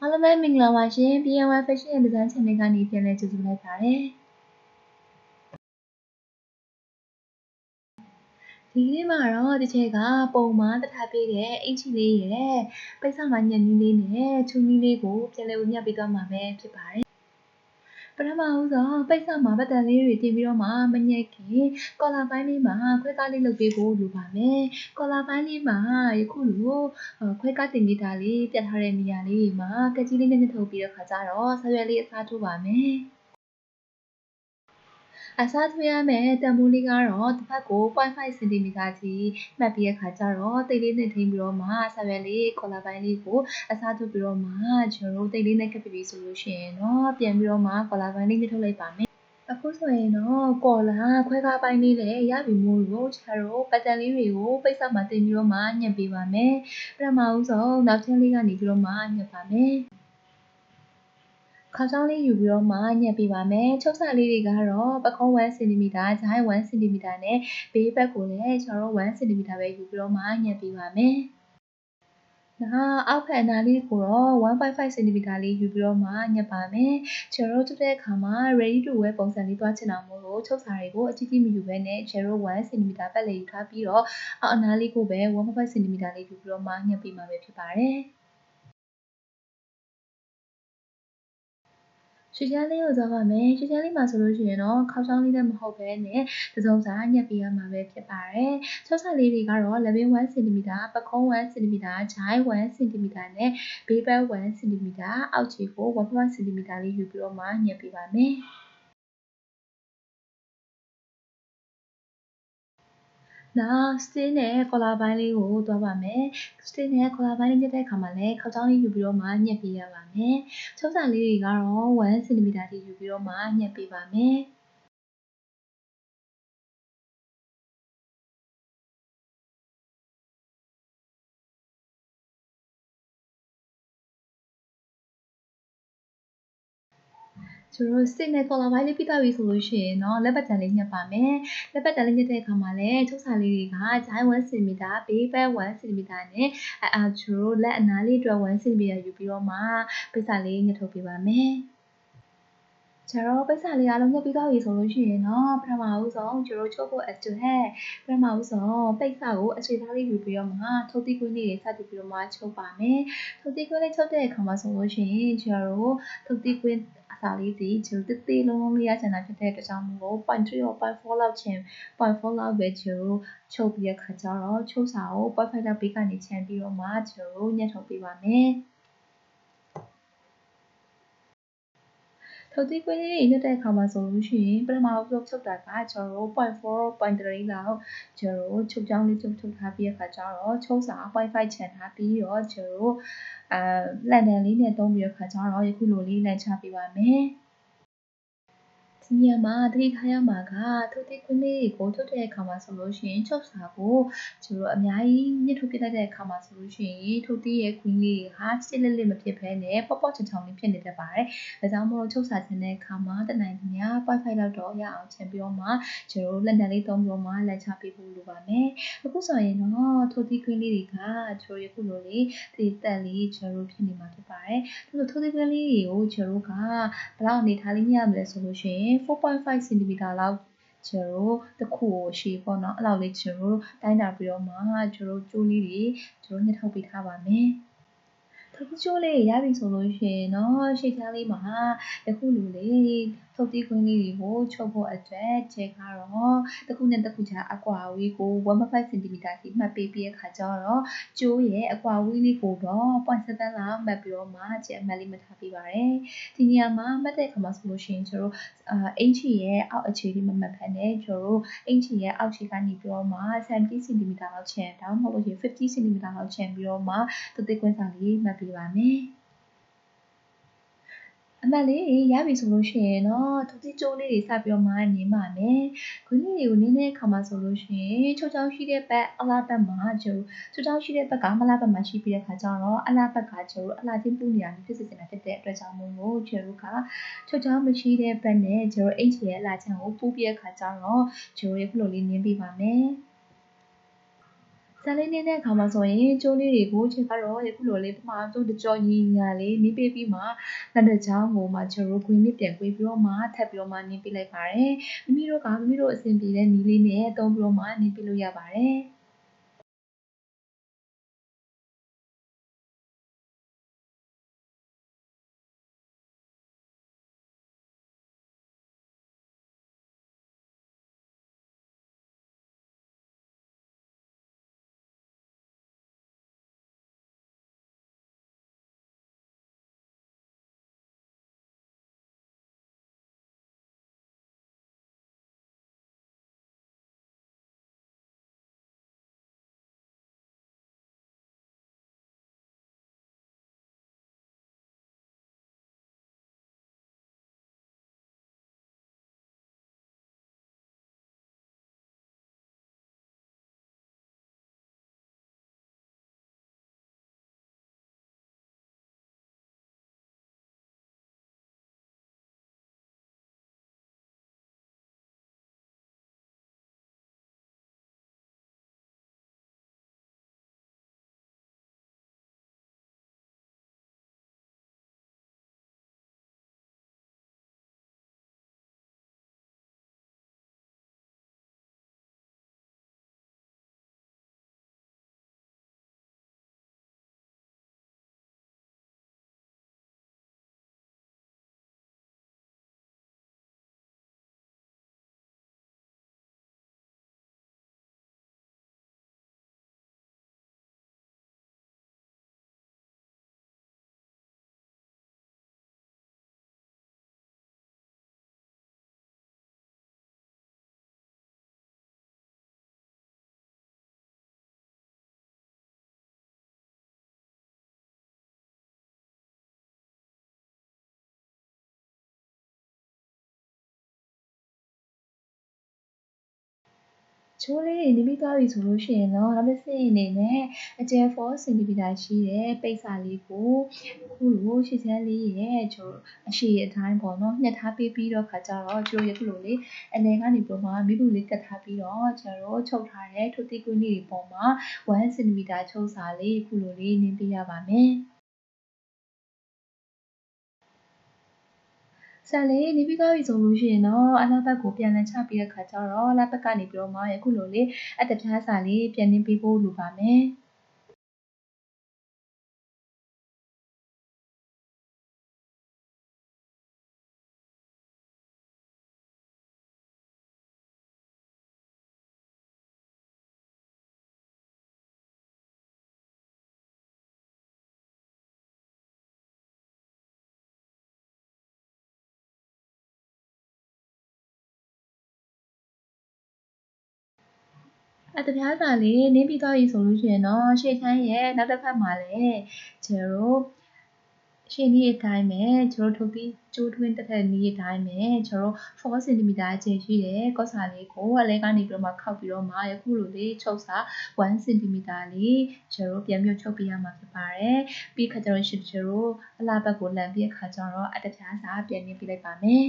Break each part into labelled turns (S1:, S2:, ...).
S1: အားလုံးပဲမင်္ဂလာပါရှင် BNY Fashion and Design Channel ကနေပြန်လည်ကြိုဆိုလိုက်ပါတယ်ဒီနေ့မှာတော့တစ်ချက်ကပုံမှန်တထားပေးတဲ့အင်ချီလေးရဲ့ပိတ်ဆာမညံနည်းလေးနဲ့ချူနည်းလေးကိုပြန်လည်ဝင်မြပေးသွားမှာပဲဖြစ်ပါတယ် ပထမဦးဆုံးပိတ်ဆာမှာပတ်တန်လေးတွေတင်ပြီးတော့မှမညက်ခင်ကော်လာပိုင်းလေးမှာခွဲကားလေးလုပ်ပေးဖို့လိုပါမယ်ကော်လာပိုင်းလေးမှာယခုလိုခွဲကားတင်မိတာလေးပြတ်ထားတဲ့နေရာလေးမှာကကြီးလေးနဲ့ထုတ်ပြီးတော့ခါကြတော့ဆရွယ်လေးအစားထိုးပါမယ် အစားထိုးရမယ်တန်ဖိုးလေးကတော့တစ်ဖက်ကို0.5 cm ကြီးမှတ်ပြီးရခါကျတော့တိတ်လေးနဲ့ထိန်းပြီးတော့မှဆရွယ်လေးကော်လာပိုင်းလေးကိုအစားထိုးပြီးတော့မှကျွန်တော်တို့တိတ်လေးနဲ့ကပ်ပြီးဆိုလို့ရှိရင်တော့ပြန်ပြီးတော့မှကော်လာပိုင်းလေးနဲ့ထုတ်လိုက်ပါမယ်အခုဆိုရင်တော့ကော်လာခွဲကားပိုင်းလေးလည်းရပြီမို့လို့ကျတို့ပတ်တန်လေးတွေကိုပိတ်ဆက်မှတင်ပြီးတော့မှညှက်ပေးပါမယ်ပထမဦးဆုံးနောက်ချမ်းလေးကနေပြီးတော့မှညှက်ပါမယ် ခေါင်းချောင်းလေးယူပြီးတော့မှညှက်ပေးပါမယ်ချုပ်စာလေးတွေကတော့ပကုံး1 cm ဂျိုင်း1 cm နဲ့ဘေးဘက်ကိုလည်းကျွန်တော်တို့1 cm ပဲယူပြီးတော့မှညှက်ပေးပါမယ်ဒါအောက်ဖက်အနာလေးကိုတော့1.5 cm လေးယူပြီးတော့မှညက်ပါမယ်ကျွန်တော်တို့တဲ့အခါမှာ ready to wear ပုံစံလေးတွားချင်တာမို့လို့ချုပ်စာတွေကိုအကြီးကြီးမယူဘဲနဲ့ကျွန်တော်1 cm ပတ်လည်ယူထားပြီးတော့အောက်အနာလေးကိုပဲ1.5 cm လေးယူပြီးတော့မှညက်ပေးမှာပဲဖြစ်ပါတယ် ရွှေချမ်းလေးကိုသွားပါမယ်ရွှေချမ်းလေးမှာဆိုလို့ရှိရင်တော့ခေါင်းချောင်းလေးနဲ့မဟုတ်ဘဲနဲ့တစုံစာညက်ပေးရမှာပဲဖြစ်ပါတယ်ဆော့စာလေးတွေကတော့11 1 cm ပခုံး1 cm ဂျိုင်း1 cm နဲ့ဘေးဘက်1 cm အောက်ခြေကို1.5 cm လေးယူပြီးတော့မှညက်ပေးပါမယ် နောက် stay နဲ့ collar ဘိုင်းလေးကိုသွားပါမယ် stay နဲ့ collar ဘိုင်းလေးညှက်တဲ့အခါမှာလည်းခေါက်ချောင်းလေးယူပြီးတော့မှညှက်ပေးရပါမယ်ချုပ်စာလေးတွေကတော့1 cm ထိယူပြီးတော့မှညှက်ပေးပါမယ် ဆိုတော့စိတ်နဲ့ collar ဘိုင်းလေးပြီးသွားပြီဆိုလို့ရှိရင်တော့လက်ပတ်တန်လေးညှက်ပါမယ်လက်ပတ်တန်လေးညှက်တဲ့အခါမှာလည်းချုပ်စာလေးတွေကဂျိုင်း1 cm ဘေးဘက်1 cm နဲ့အာချူလက်အနားလေးအတွက်1 cm ယူပြီးတော့မှပိတ်စာလေးညှက်ထုတ်ပေးပါမယ်ကျတော့ပိတ်စာလေးအားလုံးညှက်ပြီးသွားပြီဆိုလို့ရှိရင်တော့ပထမဦးဆုံးကျတို့ချုပ်ဖို့အတူဟဲ့ပထမဦးဆုံးပိတ်စာကိုအခြေသားလေးယူပြီးတော့မှထုတ်တိကွင်းလေးတွေစတင်ပြီးတော့မှချုပ်ပါမယ်ထုတ်တိကွင်းလေးချုပ်တဲ့အခါမှာဆိုလို့ရှိရင်ကျတို့ထုတ်တိကွင်း အစာလေးဒီကျတို့တေးလုံးလုံးလေးရချင်တာဖြစ်တဲ့အတွက်ကြောင့်မို့လို့0.3 or 0.4လောက်ချင်0.4လောက်ပဲကျတို့ချုပ်ပြီးရခါကျတော့ချုပ်စာကို0.5လောက်ပေးကနေချန်ပြီးတော့မှကျတို့ညှက်ထုတ်ပေးပါမယ် ထုတ်သီးကွင်းလေးတွေညှက်တဲ့အခါမှာဆိုလို့ရှိရင်ပထမဆုံးချုပ်တာကကျွန်တော်တို့0.4 0.3လောက်ကျွန်တော်တို့ချုပ်ချောင်းလေးချုပ်ထုတ်ထားပြီးအခါကျတော့ချုပ်စာ0.5ချန်ထားပြီးတော့ကျွန်တော်တို့အာလန်ဒန်လေးနဲ့သုံးပြီးအခါကျတော့ယခုလိုလေးလန်ချပေးပါမယ်။ ဒီနေရာမှာသတိထားရမှာကထုတ်သေးခွင်းလေးကိုထုတ်တဲ့အခါမှာဆိုလို့ရှိရင်ချုပ်စာကိုကျတို့အများကြီးညှစ်ထုတ်ပြလိုက်တဲ့အခါမှာဆိုလို့ရှိရင်ထုတ်သေးရဲ့ခွင်းလေးဟာစစ်လက်လက်မဖြစ်ဘဲနဲ့ပေါ့ပေါ့ချောင်ချောင်လေးဖြစ်နေတတ်ပါတယ်။ဒါကြောင့်မို့ချုပ်စာချင်တဲ့အခါမှာတနိုင်ည0.5လောက်တော့ရအောင်ချင်ပြီးတော့မှကျတို့လက်နက်လေးသုံးပြီးတော့မှလက်ချပေးဖို့လိုပါမယ်။အခုဆိုရင်တော့ထုတ်သေးခွင်းလေးတွေကကျတို့ယခုလိုလေးဒီတက်လေးကျတို့ဖြစ်နေမှာဖြစ်ပါတယ်။ဒါဆိုထုတ်သေးခွင်းလေးတွေကိုကျတို့ကဘယ်လောက်အနေထားလေးညရမလဲဆိုလို့ရှိရင်4.5 cm လောက်ကျွန်တော်တို့တစ်ခုကိုရှည်ပေါ့နော်အဲ့လောက်လေးကျွန်တော်တို့တိုင်းတာပြီးတော့မှကျွန်တော်တို့ကျိုးလေးတွေကျွန်တော်ညှစ်ထုတ်ပေးထားပါမယ်ထပ်ချိုးလေးရပြီဆိုလို့ရှိရင်တော့ရှေ့ချမ်းလေးမှာယခုလိုလေး ထုတ်တီးခွင်းလေးတွေကိုချုပ်ဖို့အတွက်ကျဲကတော့တစ်ခုနဲ့တစ်ခုကြားအကွာဝေးကို1.5 cm ထိမှတ်ပေးပြီးအခါကျတော့ကျိုးရဲ့အကွာဝေးလေးကိုတော့0.7လောက်မှတ်ပြီးတော့မှကျဲအမှတ်လေးမှတ်ထားပေးပါတယ်ဒီနေရာမှာမှတ်တဲ့အခါမှာဆိုလို့ရှိရင်ကျတို့အာအင်ချီရဲ့အောက်အခြေလေးမမှတ်ဖက်နဲ့ကျတို့အင်ချီရဲ့အောက်ခြေကနေပြီးတော့မှ70 cm လောက်ချန်ဒါမှမဟုတ်လို့ရှိရင်50 cm လောက်ချန်ပြီးတော့မှသတိကွင်းစာလေးမှတ်ပေးပါမယ် အမှတ်လေးရပြီဆိုလို့ရှိရင်တော့ထုပ်တိကျိုးလေးတွေစပြီးတော့မှနင်းပါမယ်။ခွင်းလေးတွေကိုနင်းတဲ့အခါမှာဆိုလို့ရှိရင်ချိုးချောင်းရှိတဲ့ဘက်အလားဘက်မှာကျိုးချိုးချောင်းရှိတဲ့ဘက်ကမလားဘက်မှာရှိပြီးတဲ့အခါကျတော့အလားဘက်ကကျိုးအလားချင်းပူနေတာဖြစ်စေချင်တာဖြစ်တဲ့အတွက်ကြောင့်မို့လို့ကျိုးကချိုးချောင်းမရှိတဲ့ဘက်နဲ့ကျိုးအိတ်ချရဲ့အလားချင်းကိုပူပြီးတဲ့အခါကျတော့ကျိုးရဲ့ဖလိုလေးနင်းပေးပါမယ်။ ဆန်လေးနေတဲ့အခါမှာဆိုရင်ကျိုးလေးတွေကိုချက်ကတော့ယခုလိုလေးပထမဆုံးတကြောညီညာလေးနင်းပေးပြီးမှလက်တစ်ချောင်းကိုမှကျွန်တော်တို့ green မြစ်ပြန်ကွေးပြီးတော့မှထပ်ပြီးတော့မှနင်းပေးလိုက်ပါတယ်မိမိတို့ကမိမိတို့အဆင်ပြေတဲ့နီးလေးနဲ့သုံးပြီးတော့မှနင်းပေးလို့ရပါတယ် ချိုးလေးတွေနီးပြီးသွားပြီဆိုလို့ရှိရင်တော့နောက်တစ်ဆင့်အနေနဲ့အကျယ်4 cm ရှိတဲ့ပိတ်စာလေးကိုအခုလိုရှည်ချမ်းလေးရဲ့ချိုးအရှိအတိုင်းပေါ့နော်ညှက်ထားပေးပြီးတော့ခါကြတော့ချိုးရခုလိုလေးအနေကနေပြီးတော့မှမိဘူးလေးကတ်ထားပြီးတော့ကျွန်တော်ချုပ်ထားတဲ့ထုတိကွင်းလေးတွေပေါ်မှာ1 cm ချုပ်စာလေးခုလိုလေးနင်းပေးရပါမယ် ဆန်လေးနေပြီးသွားပြီဆိုလို့ရှိရင်တော့အလားဘက်ကိုပြန်လည်ချပြီးတဲ့ခါကျတော့အလားဘက်ကနေပြီးတော့မှယခုလိုလေးအတပြားစာလေးပြန်နှင်းပေးဖို့လိုပါမယ်။ အတပြားစာလေးနင်းပြီးသွားပြီဆိုလို့ရှိရင်တော့ရှေ့ချမ်းရဲ့နောက်တစ်ဖက်မှာလည်းကျွန်တော်တို့ရှေ့နည်းအတိုင်းပဲကျွန်တော်ထုတ်ပြီးကျိုးထွင်းတစ်ထက်နည်းအတိုင်းပဲကျွန်တော်4 cm အကျယ်ရှိတဲ့ကော့စာလေးကိုအလဲကနေပြီးတော့မှခောက်ပြီးတော့မှယခုလိုလေးချုပ်စာ1 cm လေးကျွန်တော်ပြန်မြုပ်ချုပ်ပေးရမှာဖြစ်ပါတယ်ပြီးခါကျတော့ရှင်ကျွန်တော်အလားဘက်ကိုလမ်းပြခါကျတော့အတပြားစာပြန်နှင်းပေးလိုက်ပါမယ်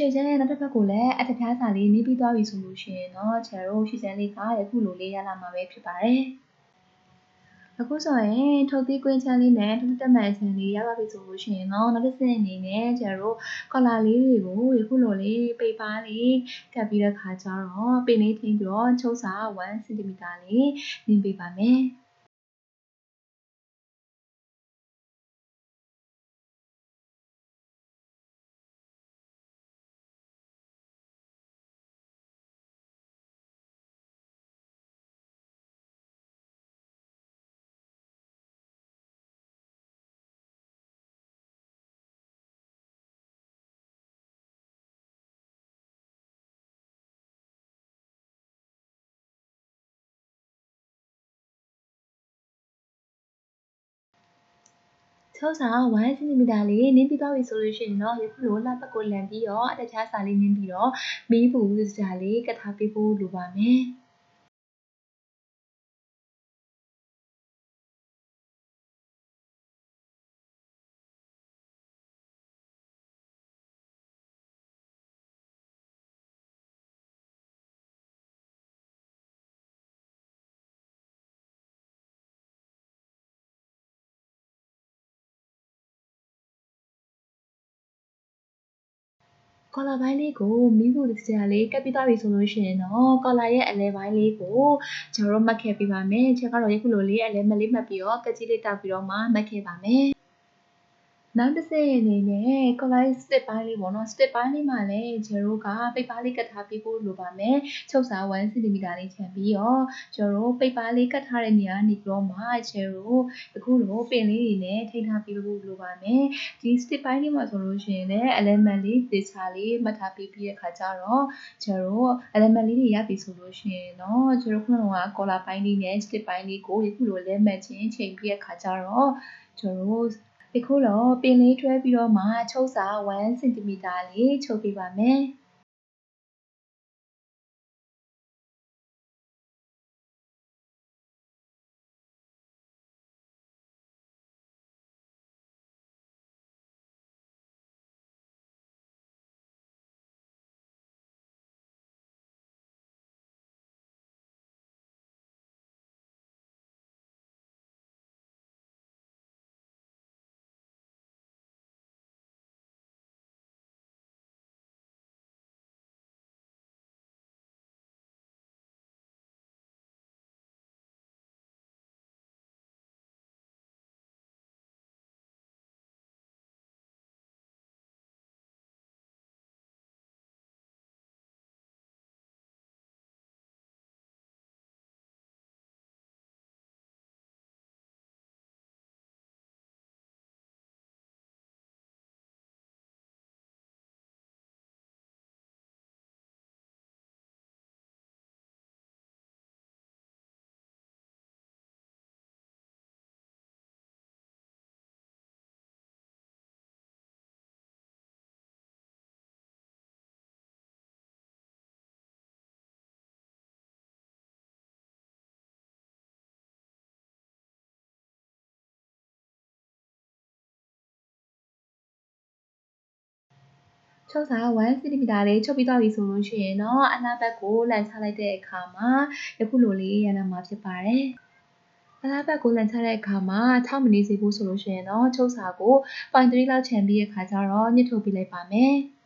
S1: ရှေ့ချမ်းရဲ့နောက်တစ်ဖက်ကိုလည်းအတပြားစာလေးနေပြီးသွားပြီဆိုလို့ရှိရင်တော့ကျတို့ရှေ့ချမ်းလေးကယခုလိုလေးရလာမှာပဲဖြစ်ပါတယ်အခုဆိုရင်ထုတ်သီးကွင်းချမ်းလေးနဲ့ထုတ်တက်မှန်ချမ်းလေးရပါပြီဆိုလို့ရှိရင်တော့နောက်တစ်ဆင့်အနေနဲ့ကျတို့ကော်လာလေးတွေကိုယခုလိုလေးပေပါလေးကပ်ပြီးတဲ့ခါကျတော့ပင်လေးထိပြီးတော့ချုပ်စာ1 cm လေးနင်းပေးပါမယ် 6စာ1 cm လေးနင်းပြီးသွားပြီဆိုလို့ရှိရင်တော့ယခုလိုလှပတ်ကိုလန်ပြီးတော့အတခြားစာလေးနင်းပြီးတော့မီးပူစကြာလေးကတ်ထားပေးဖို့လိုပါမယ်။ ကော်လာပိုင်းလေးကိုမီးဖို့စရာလေးကပ်ပြီးသွားပြီဆိုလို့ရှိရင်တော့ကော်လာရဲ့အလဲပိုင်းလေးကိုကျွန်တော်တို့မှတ်ခဲ့ပေးပါမယ်။ချက်ကတော့ယခုလိုလေးအလဲမလေးမှတ်ပြီးတော့ကကြီးလေးတောက်ပြီးတော့မှမှတ်ခဲ့ပါမယ် နောက်တစ်ဆင့်အနေနဲ့ collage stick ပိုင်းလေးပေါ့နော် stick ပိုင်းလေးမှာလည်းကျတို့ကပိတ်ပါလေးကတ်ထားပေးဖို့လိုပါမယ်ချုပ်စာ1 cm လေးခြံပြီးတော့ကျတို့ပိတ်ပါလေးကတ်ထားတဲ့နေရာနေပြီးတော့မှကျတို့အခုလိုပင်လေးတွေနဲ့ထိထားပေးဖို့လိုပါမယ်ဒီ stick ပိုင်းလေးမှာဆိုလို့ရှိရင်လည်း element လေးသေချာလေးမှတ်ထားပေးပြီးတဲ့ခါကျတော့ကျတို့ element လေးတွေရပြီဆိုလို့ရှိရင်တော့ကျတို့ခုနက collar ပိုင်းလေးနဲ့ stick ပိုင်းလေးကိုယခုလိုလဲမှတ်ချင်းချိန်ပြီးတဲ့ခါကျတော့ကျတို့ ဒီခုတော့ပင်လေးတွဲပြီးတော့မှချုပ်စာ1 cm လေးချုပ်ပေးပါမယ် ချုပ်စာ1 cm လေးချုပ်ပြီးသွားပြီဆိုလို့ရှိရင်တော့အနားဘက်ကိုလန်ချလိုက်တဲ့အခါမှာယခုလိုလေးရလာမှာဖြစ်ပါတယ်အလားဘက်ကိုလန်ချတဲ့အခါမှာ6မိနစ်စီဖို့ဆိုလို့ရှိရင်တော့ချုပ်စာကို0.3လောက်ခြံပြီးတဲ့အခါကျတော့ညှစ်ထုတ်ပေးလိုက်ပါမယ်။“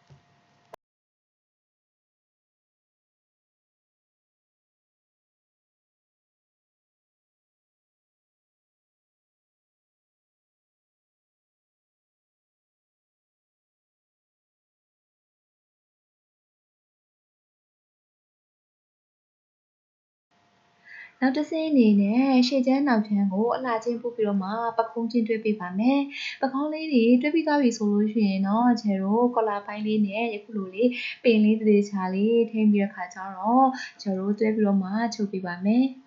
S1: နောက်တဆင့်အနေနဲ့ရှေ့ချမ်းနောက်ချမ်းကိုအလှချင်းပို့ပြီးတော့မှပုခုံးချင်းတွဲပေးပါမယ်။ပုခုံးလေးတွေတွဲပြီးသွားပြီဆိုလို့ရှိရင်တော့ကျတို့ကော်လာပိုင်းလေးနဲ့ယခုလိုလေးပင်လေးသေသေချာလေးထိန်းပြီးတဲ့အခါကျတော့ကျတို့တွဲပြီးတော့မှချုပ်ပေးပါမယ်။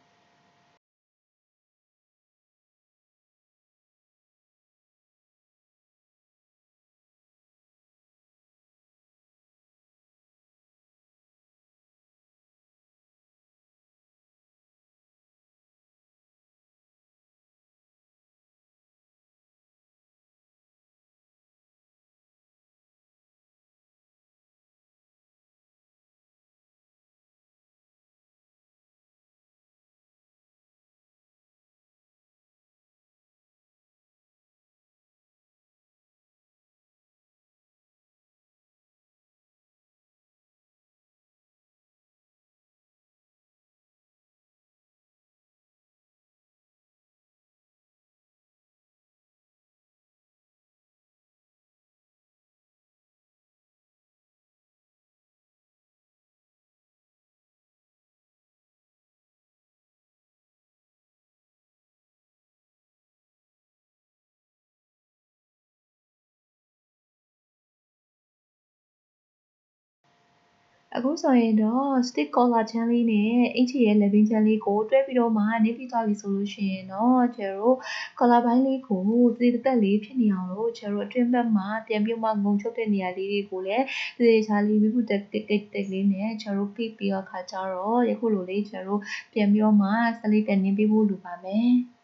S1: အခုဆိုရင်တော့ stick collar ချမ်းလေးနဲ့အင်ချီရဲ့ legging ချမ်းလေးကိုတွဲပြီးတော့မှနေပြီးသွားပြီဆိုလို့ရှိရင်တော့ကျတို့ collar ဘိုင်းလေးကိုသေသက်လေးဖြစ်နေအောင်လို့ကျတို့အတွင်းဘက်မှာပြန်ပြီးမှငုံချုပ်တဲ့နေရာလေးတွေကိုလည်းသေချာလေးမိဖို့တက်တက်တက်လေးနဲ့ကျတို့ပြပြီးတော့ခါကြတော့ယခုလိုလေးကျတို့ပြန်ပြီးတော့မှစလေးတက်နေပေးဖို့လိုပါမယ်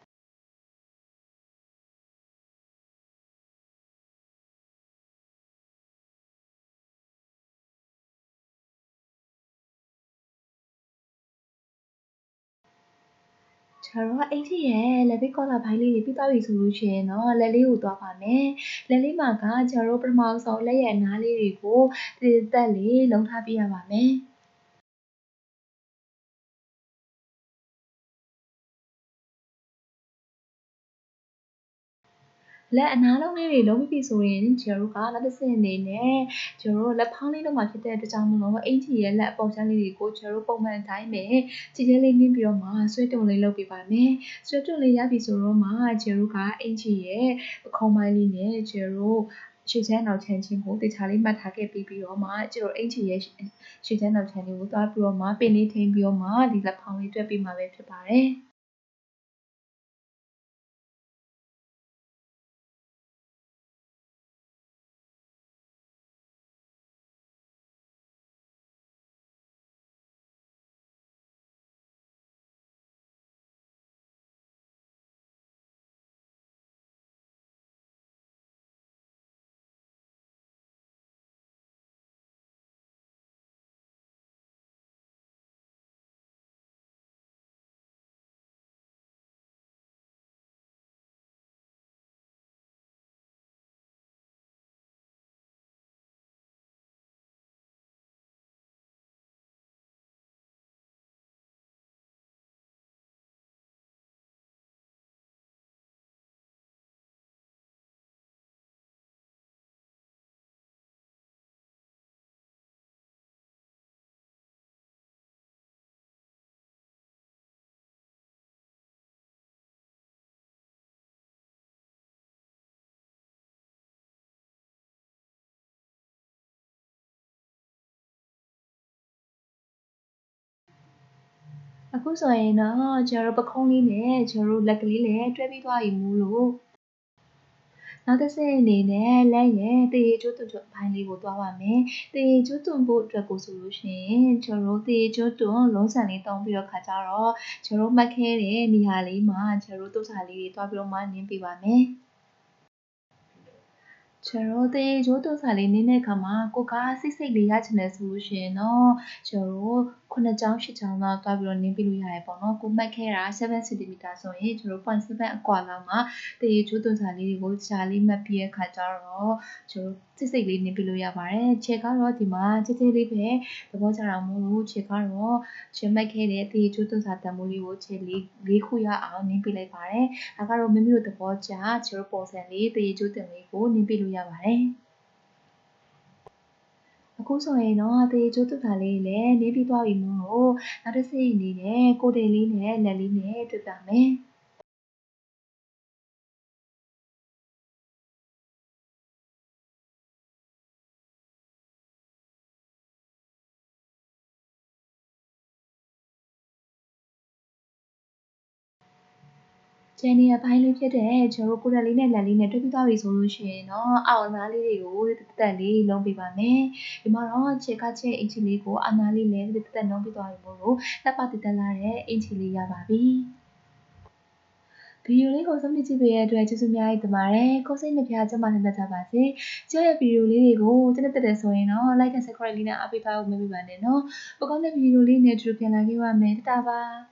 S1: ကျတော့အင်ကြီးရဲ့လက်ပြီးကောလာဘိုင်းလေးတွေပြီးသွားပြီဆိုလို့ရှိရင်တော့လက်လေးကိုသွားပါမယ်လက်လေးမှာကကျတော့ပထမဆုံးလက်ရဲ့အနားလေးတွေကိုတည်တက်လေးလုံးထားပြရပါမယ် လက်အနားလုံးလေးတွေလုံးပြီးဆိုရင်ကျတို့ကလက်တစ်စင်အနေနဲ့ကျတို့လက်ဖောင်းလေးလုံးမှာဖြစ်တဲ့အတွက်ကြောင့်မလို့အင်ချီရဲ့လက်အပေါ်ချမ်းလေးတွေကိုကျတို့ပုံမှန်တိုင်းပဲကြည်ကြဲလေးနှင်းပြီးတော့မှဆွဲတုံလေးလုပ်ပေးပါမယ်ဆွဲတုံလေးရပြီဆိုတော့မှကျတို့ကအင်ချီရဲ့ပခုံးပိုင်းလေးနဲ့ကျတို့ရွှေချမ်းနောက်ချမ်းချင်းကိုတခြားလေးမှတ်ထားခဲ့ပြီးပြီးတော့မှကျတို့အင်ချီရဲ့ရွှေချမ်းနောက်ချမ်းလေးကိုသွားပြီးတော့မှပင်လေးထိန်ပြီးတော့မှဒီလက်ဖောင်းလေးတွဲပြီးမှပဲဖြစ်ပါတယ် အခုဆိုရင်တော့ကျတို့ပခုံးလေးနဲ့ကျတို့လက်ကလေးလည်းတွဲပြီးသွားပြီမို့လို့နောက်တစ်ဆင့်အနေနဲ့လက်ရဲ့တရေကျိုးတွန်ဘိုင်းလေးကိုသွားပါမယ်။တရေကျိုးတွန်ဖို့အတွက်ကိုဆိုလို့ရှိရင်ကျတို့တရေကျိုးတွန်လုံးဆန်လေးတုံးပြီးတော့ခါကြတော့ကျတို့မှတ်ခဲတဲ့နေရာလေးမှာကျတို့တုပ်စာလေးတွေသွားပြီးတော့မှနင်းပြပါမယ်။ကျတော့တေးရိုးတုပ်စာလေးနင်းတဲ့အခါမှာကိုကစိတ်စိတ်လေးရချင်တယ်ဆိုလို့ရှိရင်တော့ကျတော့ ခုနှစ်ချောင်းရှစ်ချောင်းလောက်တွားပြီးတော့နင်းပြလို့ရတယ်ပေါ့နော်ကိုမှတ်ခဲ့တာ7 cm ဆိုရင်ကျတော့0.7အကွာလောက်မှာတေးရိုးတုပ်စာလေးတွေကိုရှားလေးမှတ်ပြီးတဲ့အခါကျတော့ကျတော့စိတ်စိတ်လေးနင်းပြလို့ရပါတယ်ခြေကတော့ဒီမှာချစ်ချစ်လေးပဲသဘောကျတာမို့လို့ခြေကတော့ရှင်းမှတ်ခဲ့တဲ့တေးရိုးတုပ်စာတန်မိုးလေးကိုခြေလေးလေးခုရအောင်နင်းပြလိုက်ပါတယ်ဒါကတော့မိမိတို့သဘောကျကျတော့ပုံစံလေးတေးရိုးတင်လေးကိုနင်းပြလို့ရပါတယ် အခုဆိုရင်တော့တေကျိုးတုတာလေးလည်းနေပြီးသွားပြီမို့လို့နောက်တစ်စိအနေနဲ့ကိုတေလေးနဲ့လက်လေးနဲ့တွေ့ပါမယ်။ ကျန်နေရပိုင်းလေးဖြစ်တဲ့ကျွန်တော်ကိုယ်တက်လေးနဲ့လက်လေးနဲ့တွဲပြီးသွားပြီဆိုလို့ရှိရင်တော့အောက်အနားလေးတွေကိုတက်တက်လေးလုံးပေးပါမယ်ဒီမှာတော့ခြေကခြေအင်ချီလေးကိုအနားလေးလည်းတက်တက်လုံးပေးသွားပြီမို့လို့လက်ပါတက်တက်လာတဲ့အင်ချီလေးရပါပြီဗီဒီယိုလေးကိုဆုံးဖြတ်ကြည့်ပေးတဲ့အတွက်ကျေးဇူးအများကြီးတင်ပါတယ်။ကိုစိတ်နှပြကျမနဲ့တက်ကြပါစေ။ကျရဲ့ဗီဒီယိုလေးတွေကိုတက်တက်တက်ဆိုရင်တော့ like and subscribe လေးနဲ့အားပေးပါဦးမမေ့ပါနဲ့နော်။ပကောင်းတဲ့ဗီဒီယိုလေးနဲ့တူပြန်လာခဲ့ပါမယ်။တတာပါ။